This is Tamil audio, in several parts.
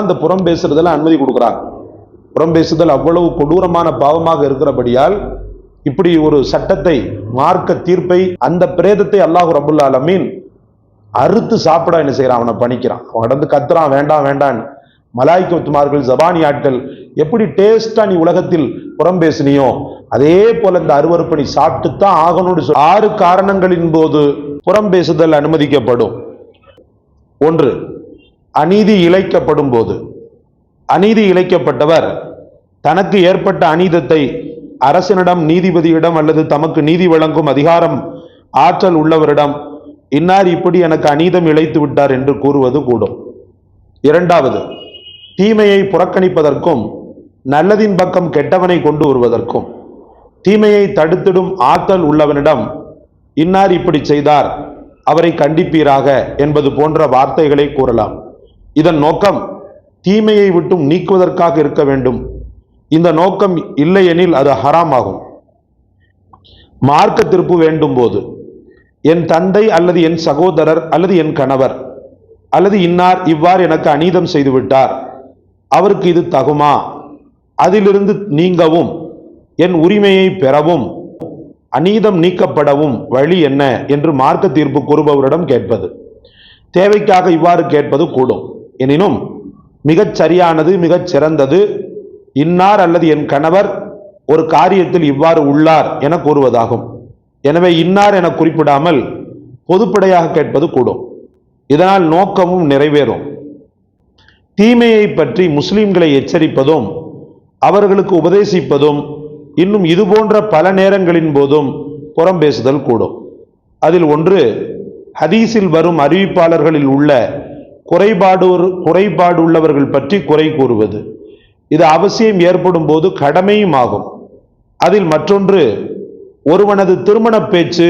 அந்த புறம் பேசுறதெல்லாம் அனுமதி கொடுக்குறாங்க. புறம் பேசுதல் அவ்வளவு கொடூரமான பாவமாக இருக்கிறபடியால் இப்படி ஒரு சட்டத்தை மார்க்க தீர்ப்பை அந்த பிரேதத்தை அல்லாஹ் ரபுல் அலமீன் அறுத்து சாப்பிட என்ன செய்யறான்? அவனை பணிக்கிறான். அவன் கடந்து கத்துறான் வேண்டாம் வேண்டான்னு மலாய்க்கத்துமார்கள் ஜபானி ஆட்கள் எப்படி டேஸ்டா நீ உலகத்தில் புறம் பேசினியோ அதே போல இந்த அருவருப்பை நீ சாப்பிட்டு தான் ஆகணும்னு சொல்லி ஆறு காரணங்களின் போது புறம் பேசுதல் அனுமதிக்கப்படும். ஒன்று அநீதி இழைக்கப்படும் போது அநீதி இழைக்கப்பட்டவர் தனக்கு ஏற்பட்ட அநீதத்தை அரசனிடம் நீதிபதியிடம் அல்லது தமக்கு நீதி வழங்கும் அதிகாரம் ஆற்றல் உள்ளவரிடம் இன்னார் இப்படி எனக்கு அநீதம் இழைத்து விட்டார் என்று கூறுவது கூடும். இரண்டாவது தீமையை புறக்கணிப்பதற்கும் நல்லதின் பக்கம் கெட்டவனை கொண்டு வருவதற்கும் தீமையை தடுத்திடும் ஆற்றல் உள்ளவனிடம் இன்னார் இப்படி செய்தார் அவரை கண்டிப்பீராக என்பது போன்ற வார்த்தைகளை கூறலாம். இதன் நோக்கம் தீமையை விட்டும் நீக்குவதற்காக இருக்க வேண்டும். இந்த நோக்கம் இல்லையெனில் அது ஹராம் ஆகும் மார்க்க திருப்பு வேண்டும் போது என் தந்தை அல்லது என் சகோதரர் அல்லது என் கணவர் அல்லது இன்னார் இவ்வாறு எனக்கு அநீதம் செய்துவிட்டார். அவருக்கு இது தகுமா? அதிலிருந்து நீங்கவும் என் உரிமையை பெறவும் அநீதம் நீக்கப்படவும் வழி என்ன? என்று மார்க்க தீர்ப்பு கூறுபவரிடம் கேட்பது. தேவைக்காக இவ்வாறு கேட்பது கூடும். எனினும் மிகச் சரியானது மிகச் சிறந்தது. இன்னார் அல்லது என் கணவர் ஒரு காரியத்தில் இவ்வாறு உள்ளார் என கூறுவதாகும். எனவே இன்னார் என குறிப்பிடாமல் பொதுப்படையாக கேட்பது கூடும். இதனால் நோக்கமும் நிறைவேறும். தீமையை பற்றி முஸ்லிம்களை எச்சரிப்பதும் அவர்களுக்கு உபதேசிப்பதும் இன்னும் இதுபோன்ற பல நேரங்களின் போதும் புறம் பேசுதல் கூடும். அதில் ஒன்று ஹதீஸில் வரும் அறிவிப்பாளர்களில் உள்ள குறைபாடு குறைபாடு உள்ளவர்கள் பற்றி குறை கூறுவது. இது அவசியம் ஏற்படும் போது கடமையும் ஆகும் அதில் மற்றொன்று ஒருவனது திருமண பேச்சு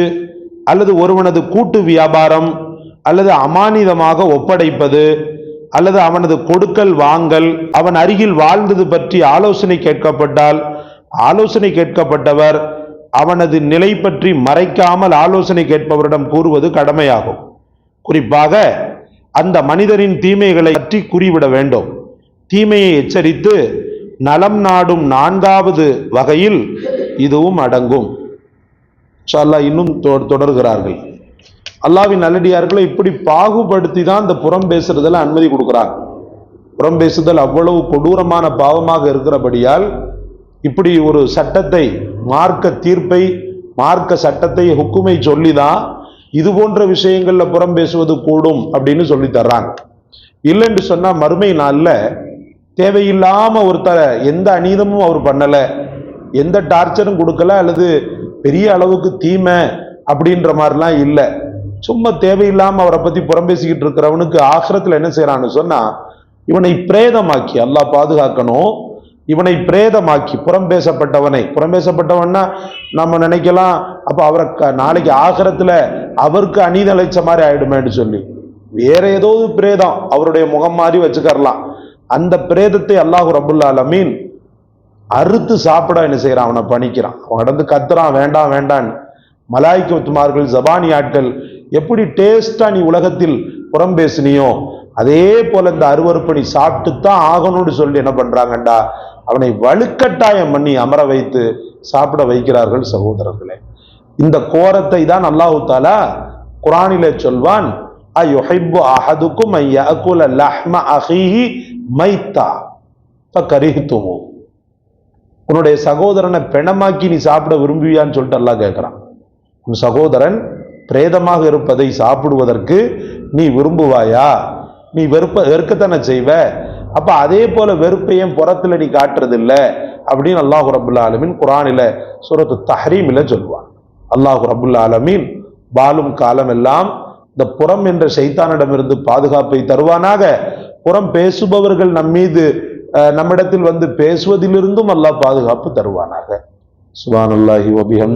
அல்லது ஒருவனது கூட்டு வியாபாரம் அல்லது அமானிதமாக ஒப்படைப்பது அல்லது அவனது கொடுக்கல் வாங்கல் அவன் அருகில் வாழ்ந்தது பற்றி ஆலோசனை கேட்கப்பட்டால் ஆலோசனை கேட்கப்பட்டவர் அவனது நிலை பற்றி மறைக்காமல் ஆலோசனை கேட்பவரிடம் கூறுவது கடமையாகும். குறிப்பாக அந்த மனிதரின் தீமைகளை பற்றி கூறிவிட வேண்டும். தீமையை எச்சரித்து நலம் நாடும் நான்காவது வகையில் இதுவும் அடங்கும். இன்ஷா இன்னும் தொ- தொடர்கிறார்கள். அல்லாவின் நல்லடியார்களை இப்படி பாகுபடுத்தி தான் இந்த புறம் பேசுறதுல அனுமதி கொடுக்குறார். புறம் பேசுதல் அவ்வளவு கொடூரமான பாவமாக இருக்கிறபடியால் இப்படி ஒரு சட்டத்தை மார்க்க தீர்ப்பை மார்க்க சட்டத்தை ஹுக்குமை சொல்லிதான் இது போன்ற விஷயங்கள்ல புறம் பேசுவது கூடும் அப்படின்னு சொல்லி தர்றாங்க. இல்லைன்னு சொன்னா மறுமை நாள்ல தேவையில்லாம ஒருத்தர எந்த அநீதமும் அவர் பண்ணல எந்த டார்ச்சரும் கொடுக்கல அல்லது பெரிய அளவுக்கு தீமை அப்படின்ற மாதிரிலாம் இல்லை. சும்மா தேவையில்லாம அவரை பத்தி புறம் பேசிக்கிட்டு இருக்கிறவனுக்கு ஆகிரத்துல என்ன செய்யறான்னு சொன்னா இவனை பிரேதமாக்கி அல்லாஹ் பாதுகாக்கணும். இவனை பிரேதமாக்கி புறம் பேசப்பட்டவனை. புறம் பேசப்பட்டவன்னா நம்ம நினைக்கலாம் அப்போ அவரை க- நாளைக்கு ஆகிறத்தில் அவருக்கு அநீதி அழைச்ச மாதிரி ஆயிடுமேன்னு சொல்லி. வேற ஏதோ ஒரு பிரேதம் அவருடைய முகம் மாதிரி வச்சுக்கரலாம். அந்த பிரேதத்தை அல்லாஹ் ரபுல்லா அலமீன் அறுத்து சாப்பிட என்ன செய்யறான்? அவனை பணிக்கிறான். அவன் கடந்து கத்துறான் வேண்டாம் வேண்டான்னு. மலாய்க்குமார்கள் ஜபானி ஆட்கள் எப்படி டேஸ்டா நீ உலகத்தில் புறம் பேசினியோ அதே போல இந்த அருவருப்பை நீ சாப்பிட்டு தான் ஆகணும்னு சொல்லி என்ன பண்றாங்கண்டா? அவனை வலுக்கட்டாயம் பண்ணி அமர வைத்து சாப்பிட வைக்கிறார்கள் சகோதரர்களே. இந்த கோரத்தை தான் அல்லாஹு தாலா குரானில சொல்வான் அயுஹிப்பு அஹதுக்கும் ஐயகுல லஹ்ம அஹிஹி மைத்தா கரிஹித்துமோ உன்னுடைய சகோதரனை பெணமாக்கி நீ சாப்பிட விரும்புவியான்னு சொல்லிட்டு எல்லாம் கேட்குறான். உன் சகோதரன் பிரேதமாக இருப்பதை சாப்பிடுவதற்கு நீ விரும்புவாயா? நீ வெறுப்ப வெறுக்கத்தானே செய்வ. அப்ப அதே போல வெறுப்பையும் புறத்துல நீ காட்டுறது இல்ல அப்படின்னு அல்லாஹு ரபுல்லா குரானில சுரத்து தஹரீமில் சொல்லுவான் அல்லாஹு ரபுல்லா அலமீன் வாழும் காலம் எல்லாம் இந்த புறம் என்ற சைத்தானிடமிருந்து பாதுகாப்பை தருவானாக. புறம் பேசுபவர்கள் நம்மீது நம்மிடத்தில் வந்து பேசுவதிலிருந்தும் அல்லாஹ் பாதுகாப்பு தருவானாக. சுபானுல்லாஹி வபிஹம்